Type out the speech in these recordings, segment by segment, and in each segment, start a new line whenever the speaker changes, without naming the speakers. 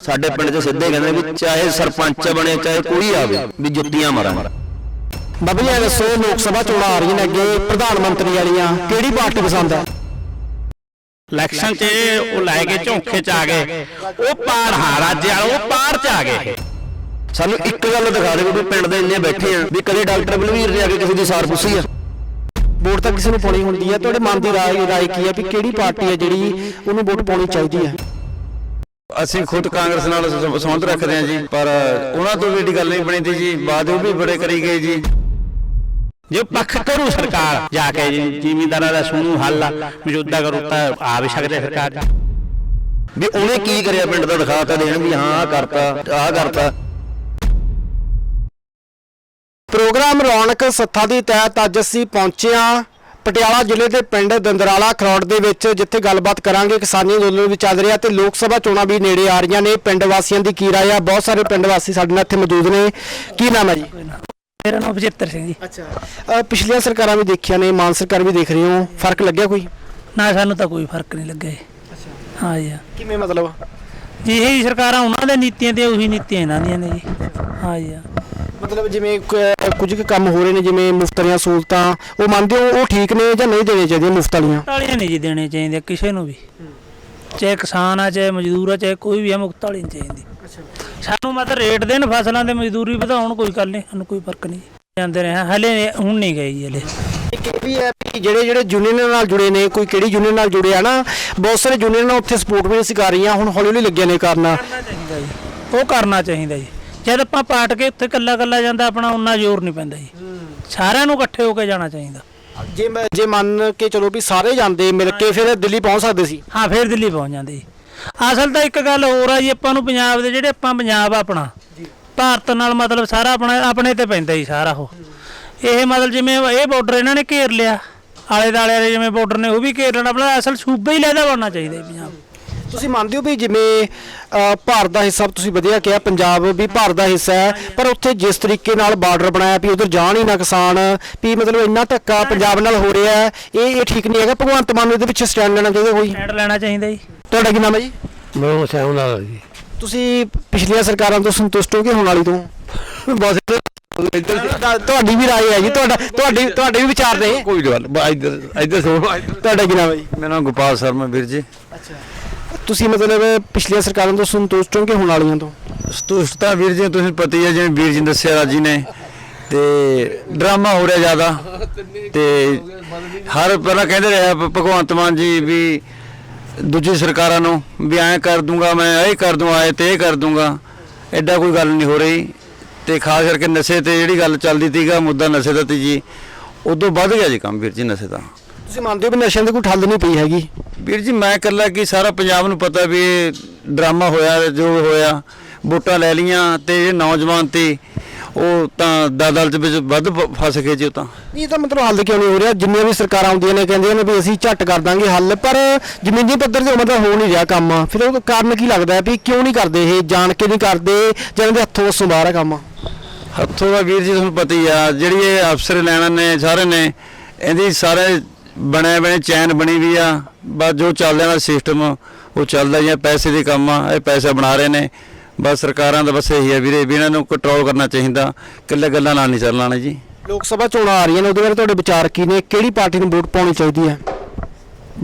ਸਾਡੇ ਪਿੰਡ 'ਚ ਸਿੱਧੇ ਕਹਿੰਦੇ ਵੀ ਚਾਹੇ ਸਰਪੰਚ ਬਣੇ ਚਾਹੇ ਕੋਈ ਆਵੇ ਵੀ ਜੁੱਤੀਆਂ ਮਾਰਾਂਗੇ
ਬਾਬਾ ਜੀ ਦੱਸੋ ਲੋਕ ਸਭਾ ਚੋਣਾਂ ਆ ਰਹੀਆਂ ਨੇ ਅੱਗੇ ਪ੍ਰਧਾਨ ਮੰਤਰੀ ਵਾਲੀਆਂ ਕਿਹੜੀ ਪਾਰਟੀ ਪਸੰਦ ਹੈ?
ਇਲੈਕਸ਼ਨ 'ਚ ਉਹ ਲੈ ਕੇ ਝੋਂਕੇ 'ਚ ਆ ਗਏ। ਉਹ ਪਾਰ ਹਾਂ ਰਾਜੇ ਵਾਲੇ ਉਹ ਪਾਰ 'ਚ ਆ ਗਏ।
ਸਾਨੂੰ ਇੱਕ ਗੱਲ ਦਿਖਾ ਦੇ ਵੀ ਪਿੰਡ ਦੇ ਇੰਨੇ ਬੈਠੇ ਆ ਵੀ ਕਦੇ ਡਾਕਟਰ ਬਲਵੀਰ ਨੇ ਆ ਕੇ ਕਿਸੇ ਦੀ ਸਾਰ ਪੁੱਛੀ ਆ।
ਵੋਟ ਤਾਂ ਕਿਸੇ ਨੂੰ ਪਾਉਣੀ ਹੁੰਦੀ ਹੈ ਤੁਹਾਡੇ ਮਨ ਦੀ ਰਾਏ ਰਾਏ ਕੀ ਹੈ ਵੀ ਕਿਹੜੀ ਪਾਰਟੀ ਹੈ ਜਿਹੜੀ ਉਹਨੂੰ ਵੋਟ ਪਾਉਣੀ ਚਾਹੀਦੀ ਹੈ?
ਅਸੀਂ ਖੁਦ ਕਾਂਗਰਸ ਨਾਲ ਸੰਬੰਧ ਰੱਖਦੇ ਹਾਂ ਜੀ ਪਰ ਉਹਨਾਂ ਤੋਂ ਵੀ ਏਡੀ ਗੱਲ ਨਹੀਂ ਬਣੀ ਤੀ ਜੀ ਬਾਅਦ ਉਹ ਵੀ ਬੜੇ ਕਰੀ ਗਏ ਜੀ।
ਜੇ ਪੱਖ ਕਰੂ ਸਰਕਾਰ ਜਾ ਕੇ ਜੀ ਜ਼ਿਮੀਂਦਾਰਾਂ ਦਾ ਸੁਣੂ ਹੱਲ ਮੌਜੂਦਾ ਕਰੂ ਤਾਂ ਆ ਵੀ ਸਕਦੇ ਸਰਕਾਰ
ਵੀ ਉਹਨੇ ਕੀ ਕਰਿਆ ਪਿੰਡ ਦਾ ਦਿਖਾ ਤਾਂ ਦੇਣ ਵੀ ਹਾਂ ਆਹ ਕਰਤਾ ਆਹ ਕਰਤਾ।
ਪ੍ਰੋਗਰਾਮ ਰੌਣਕ ਸੱਥਾ ਦੀ ਤਹਿਤ ਅੱਜ ਅਸੀਂ ਪਹੁੰਚੇ ਹਾਂ। ਪਟਿਆਲਾ ਜ਼ਿਲ੍ਹੇ ਦੇ ਪਿੰਡ ਦੰਦਰਾਲਾ ਖਰੋੜ ਦੇ ਵਿੱਚ ਜਿੱਥੇ ਗੱਲਬਾਤ ਕਰਾਂਗੇ ਕਿਸਾਨੀ ਅੰਦੋਲਨ ਵੀ ਚੱਲ ਰਿਹਾ ਤੇ ਲੋਕ ਸਭਾ ਚੋਣਾਂ ਵੀ ਨੇੜੇ ਆ ਰਹੀਆਂ ਨੇ। ਪਿੰਡ ਵਾਸੀਆਂ ਦੀ ਕੀ ਰਾਏ ਆ? ਬਹੁਤ ਸਾਰੇ ਪਿੰਡ ਵਾਸੀ ਸਾਡੇ ਨਾਲ ਇੱਥੇ ਮੌਜੂਦ ਨੇ। ਕੀ ਨਾਮ ਹੈ ਜੀ?
ਮੇਰਾ ਨਾਮ ਬਚਿੱਤਰ ਸਿੰਘ ਜੀ।
ਅੱਛਾ। ਪਿਛਲੀਆਂ ਸਰਕਾਰਾਂ ਵੀ ਦੇਖੀਆਂ ਨੇ ਮਾਨ ਸਰਕਾਰ ਵੀ ਦੇਖ ਰਹੇ ਹੋ। ਫ਼ਰਕ ਲੱਗਿਆ ਕੋਈ?
ਨਾ ਸਾਨੂੰ ਤਾਂ ਕੋਈ ਫ਼ਰਕ ਨਹੀਂ ਲੱਗਿਆ ਜੀ। ਹਾਂ ਜੀ।
ਕਿਵੇਂ ਮਤਲਬ?
ਜੀ ਇਹ ਸਰਕਾਰਾਂ ਉਹਨਾਂ ਦੇ ਨੀਤੀਆਂ ਤੇ ਉਹੀ ਨੀਤੀਆਂ ਇਹਨਾਂ ਦੀਆਂ ਨੇ ਜੀ। ਹਾਂ ਜੀ।
ਮਤਲਬ ਜਿਵੇਂ ਕ- ਕੁਝ ਕੁ ਕੰਮ ਹੋ ਰਹੇ ਨੇ ਜਿਵੇਂ ਮੁਫਤ ਦੀਆਂ ਸਹੂਲਤਾਂ ਉਹ ਮੰਨਦੇ ਹੋ ਉਹ ਠੀਕ ਨੇ ਜਾਂ ਨਹੀਂ ਦੇਣੇ ਚਾਹੀਦੀਆਂ ਮੁਫਤ ਵਾਲੀਆਂ?
ਮੁਕਤ ਵਾਲੀਆਂ ਨਹੀਂ ਜੀ ਦੇਣੇ ਚਾਹੀਦੇ ਕਿਸੇ ਨੂੰ ਵੀ। ਚਾਹੇ ਕਿਸਾਨ ਆ ਚਾਹੇ ਮਜ਼ਦੂਰ ਆ ਚਾਹੇ ਕੋਈ ਵੀ ਆ ਮੁਕਤ ਵਾਲੀ ਨਹੀਂ ਚਾਹੀਦੀ। ਸਾਨੂੰ ਮਤਲਬ ਰੇਟ ਦੇਣ ਫਸਲਾਂ ਦੇ ਮਜ਼ਦੂਰੀ ਵਧਾਉਣ ਕੋਈ ਗੱਲ ਨਹੀਂ ਸਾਨੂੰ ਕੋਈ ਫ਼ਰਕ ਨਹੀਂ। ਜਾਂਦੇ ਰਹੇ ਹਾਂ, ਹਲੇ ਹੁਣ ਨਹੀਂ ਗਏ ਜੀ ਹਲੇ।
ਇੱਕ ਇਹ ਵੀ ਹੈ ਕਿ ਜਿਹੜੇ ਜਿਹੜੇ ਯੂਨੀਅਨ ਨਾਲ ਜੁੜੇ ਨੇ ਕੋਈ ਕਿਹੜੀ ਯੂਨੀਅਨ ਨਾਲ ਜੁੜੇ ਆ ਨਾ ਬਹੁਤ ਸਾਰੇ ਯੂਨੀਅਨ ਉੱਥੇ ਸਪੋਰਟ ਵੀ ਨਹੀਂ ਕਰ ਰਹੀਆਂ ਹੁਣ ਹੌਲੀ ਹੌਲੀ ਲੱਗਿਆ ਨੇ ਕਰਨਾ।
ਉਹ ਕਰਨਾ ਚਾਹੀਦਾ ਜੀ। ਜਦ ਆਪਾਂ ਪਾਟ ਕੇ ਉੱਥੇ ਕੱਲਾ ਕੱਲਾ ਜਾਂਦਾ ਆਪਣਾ ਉਨਾ ਜ਼ੋਰ ਨਹੀਂ ਪੈਂਦਾ ਜੀ। ਸਾਰਿਆਂ ਨੂੰ ਇਕੱਠੇ ਹੋ ਕੇ ਜਾਣਾ ਚਾਹੀਦਾ।
ਜੇ ਮੈਂ- ਜੇ ਮੰਨ ਕੇ ਚਲੋ ਵੀ ਸਾਰੇ ਜਾਂਦੇ ਮਿਲ ਕੇ ਫਿਰ ਦਿੱਲੀ ਪਹੁੰਚ ਸਕਦੇ ਸੀ।
ਹਾਂ ਫੇਰ ਦਿੱਲੀ ਪਹੁੰਚ ਜਾਂਦੇ ਜੀ। ਅਸਲ ਤਾਂ ਇੱਕ ਗੱਲ ਹੋਰ ਆ ਜੀ ਆਪਾਂ ਨੂੰ ਪੰਜਾਬ ਦੇ ਜਿਹੜੇ ਆਪਾਂ ਪੰਜਾਬ ਆ ਆਪਣਾ। ਭਾਰਤ ਨਾਲ ਮਤਲਬ ਸਾਰਾ ਆਪਣਾ ਆਪਣੇ ਤੇ ਪੈਂਦਾ ਜੀ ਸਾਰਾ ਉਹ। ਇਹ ਮਤਲਬ ਜਿਵੇਂ ਇਹ ਬਾਰਡਰ ਇਹਨਾਂ ਨੇ ਘੇਰ ਲਿਆ। ਆਲੇ ਦਾਲੇ ਵਾਲੇ ਜਿਵੇਂ ਬਾਰਡਰ ਨੇ ਉਹ ਵੀ ਘੇਰ ਲੈਣਾ। ਆਪਣਾ ਅਸਲ ਸੂਬਾ ਹੀ ਲੈਦਾ ਬਣਨਾ ਚਾਹੀਦਾ ਜੀ ਪੰਜਾਬ।
ਤੁਸੀਂ ਮੰਨਦੇ ਹੋ ਵੀ ਜਿਵੇਂ ਅ, ਭਾਰਤ ਦਾ ਹਿੱਸਾ ਤੁਸੀਂ ਵਧੀਆ ਕਿਹਾ ਪੰਜਾਬ ਵੀ ਭਾਰਤ ਦਾ ਹਿੱਸਾ ਹੈ ਪਰ ਉੱਥੇ ਜਿਸ ਤਰੀਕੇ ਨਾਲ ਬਾਰਡਰ ਬਣਾਇਆ ਵੀ ਉਧਰ ਜਾਣ ਹੀ ਨਾ ਕਿਸਾਨ ਵੀ ਮਤਲਬ ਇੰਨਾ ਧੱਕਾ ਪੰਜਾਬ ਨਾਲ ਹੋ ਰਿਹਾ ਹੈ ਇਹ ਇਹ ਠੀਕ ਨਹੀਂ ਹੈਗਾ ਭਗਵੰਤ ਮਾਨ ਨੂੰ ਇਹਦੇ ਪਿੱਛੇ ਸਟੈਂਡ ਲੈਣਾ ਚਾਹੀਦਾ ਕੋਈ?
ਐਡ ਲੈਣਾ ਚਾਹੀਦਾ ਜੀ।
ਤੁਹਾਡਾ ਕੀ ਨਾਮ ਹੈ ਜੀ?
ਮੈਂ ਸਹਿਮ ਨਾਲ ਜੀ।
ਤੁਸੀਂ ਪਿਛਲੀਆਂ ਸਰਕਾਰਾਂ ਤੋਂ ਸੰਤੁਸ਼ਟ ਹੋ ਕਿ ਹੁਣ ਵਾਲੀ ਤੋਂ?
ਬਸ ਇੱਧਰ
ਤੁਹਾਡੀ ਵੀ ਰਾਏ ਹੈ ਜੀ ਤੁਹਾਡਾ ਤੁਹਾਡੀ ਤੁਹਾਡੇ ਵੀ ਵਿਚਾਰ ਨੇ
ਕੋਈ ਗੱਲ ਇੱਧਰ ਇੱਧਰ ਸੁਣੋ।
ਤੁਹਾਡਾ ਕੀ ਨਾਮ ਹੈ ਜੀ?
ਮੇਰਾ ਨਾਮ ਗੋਪਾਲ ਸ਼ਰਮਾ ਵੀਰ ਜੀ।
ਤੁਸੀਂ ਮਤਲਬ ਪਿਛਲੀਆਂ ਸਰਕਾਰਾਂ ਤੋਂ ਸੰਤੁਸ਼ਟ ਹੋ ਕਿ ਹੁਣ ਵਾਲੀਆਂ ਤੋਂ?
ਸਤੁਸ਼ਟ ਤਾਂ ਵੀਰ ਜੀ, ਤੁਸੀਂ ਪਤਾ ਹੀ ਹੈ, ਜਿਵੇਂ ਵੀਰ ਜੀ ਨੇ ਦੱਸਿਆ, ਰਾਜੀ ਨੇ। ਤੇ ਡਰਾਮਾ ਹੋ ਰਿਹਾ ਜ਼ਿਆਦਾ। ਤੇ ਹਰ ਪਹਿਲਾਂ ਕਹਿੰਦੇ ਰਿਹਾ ਭਗਵੰਤ ਮਾਨ ਜੀ ਵੀ ਦੂਜੀ ਸਰਕਾਰਾਂ ਨੂੰ ਵੀ ਐਂ ਕਰ ਦੂੰਗਾ, ਮੈਂ ਇਹ ਕਰ ਦੂੰ ਆਏ ਤੇ ਇਹ ਕਰ ਦੂੰਗਾ। ਐਡਾ ਕੋਈ ਗੱਲ ਨਹੀਂ ਹੋ ਰਹੀ। ਤੇ ਖਾਸ ਕਰਕੇ ਨਸ਼ੇ ਤੇ ਜਿਹੜੀ ਗੱਲ ਚੱਲਦੀ ਤੀਗਾ ਮੁੱਦਾ ਨਸ਼ੇ ਦਾ ਤੀ ਜੀ, ਉਦੋਂ ਵੱਧ ਗਿਆ ਜੀ ਕੰਮ ਵੀਰ ਜੀ, ਨਸ਼ੇ ਦਾ।
ਤੁਸੀਂ ਮੰਨਦੇ ਹੋ ਵੀ ਨਸ਼ਿਆਂ ਦੀ ਕੋਈ ਠੱਲ ਨਹੀਂ ਪਈ ਹੈਗੀ?
ਵੀਰ ਜੀ ਮੈਂ ਇਕੱਲਾ ਕੀ ਸਾਰਾ ਪੰਜਾਬ ਨੂੰ ਪਤਾ ਵੀ ਇਹ ਡਰਾਮਾ ਹੋਇਆ ਜੋ ਹੋਇਆ ਵੋਟਾਂ ਲੈ ਲੀਆਂ ਤੇ ਇਹ ਨੌਜਵਾਨ ਤੇ ਉਹ ਤਾਂ ਦਲਦਲ ਦੇ ਵਿੱਚ ਵੱਧ ਫਸ ਗਏ ਜੀ ਉਹ ਤਾਂ।
ਇਹ ਤਾਂ ਮਤਲਬ ਹੱਲ ਕਿਉਂ ਨਹੀਂ ਹੋ ਰਿਹਾ? ਜਿੰਨੀਆਂ ਵੀ ਸਰਕਾਰਾਂ ਆਉਂਦੀਆਂ ਨੇ ਕਹਿੰਦੀਆਂ ਨੇ ਵੀ ਅਸੀਂ ਝੱਟ ਕਰ ਦਾਂਗੇ ਹੱਲ ਪਰ ਜ਼ਮੀਨੀ ਪੱਧਰ ਤੇ ਮਤਲਬ ਹੋ ਨਹੀਂ ਰਿਹਾ ਕੰਮ। ਫਿਰ ਉਹ ਕਾਰਨ ਕੀ ਲੱਗਦਾ ਹੈ ਵੀ ਕਿਉਂ ਨਹੀਂ ਕਰਦੇ ਇਹ? ਜਾਣ ਕੇ ਨਹੀਂ ਕਰਦੇ ਜਾਂ ਇਹਨਾਂ ਦੇ ਹੱਥੋਂ ਵੱਸੋਂ ਬਾਹਰ ਹੈ ਕੰਮ?
ਹੱਥੋਂ ਦਾ ਵੀਰ ਜੀ ਤੁਹਾਨੂੰ ਪਤਾ ਹੀ ਆ ਜਿਹੜੀ ਇਹ ਅਫਸਰ ਲੈਣਾ ਨੇ ਸਾਰੇ ਨੇ ਇਹਦੀ ਸਾਰੇ ਬਣੇ ਬਣੇ ਚੈਨ ਬਣੀ ਵੀ ਆ। ਬਸ ਜੋ ਚੱਲਦਾ ਦਾ ਸਿਸਟਮ ਉਹ ਚੱਲਦਾ ਜਾਂ ਪੈਸੇ ਦੇ ਕੰਮ ਆ ਇਹ ਪੈਸਾ ਬਣਾ ਰਹੇ ਨੇ। ਬਸ ਸਰਕਾਰਾਂ ਦਾ ਬਸ ਇਹੀ ਆ ਵੀਰੇ ਵੀ ਇਹਨਾਂ ਨੂੰ ਕੰਟਰੋਲ ਕਰਨਾ ਚਾਹੀਦਾ। ਇਕੱਲੇ ਗੱਲਾਂ ਨਾਲ ਨਹੀਂ ਚੱਲਣਾ ਜੀ।
ਲੋਕ ਸਭਾ ਚੋਣਾਂ ਆ ਰਹੀਆਂ ਨੇ ਉਹਦੇ ਬਾਰੇ ਤੁਹਾਡੇ ਵਿਚਾਰ ਕੀ ਨੇ? ਕਿਹੜੀ ਪਾਰਟੀ ਨੂੰ ਵੋਟ ਪਾਉਣੀ ਚਾਹੀਦੀ ਹੈ?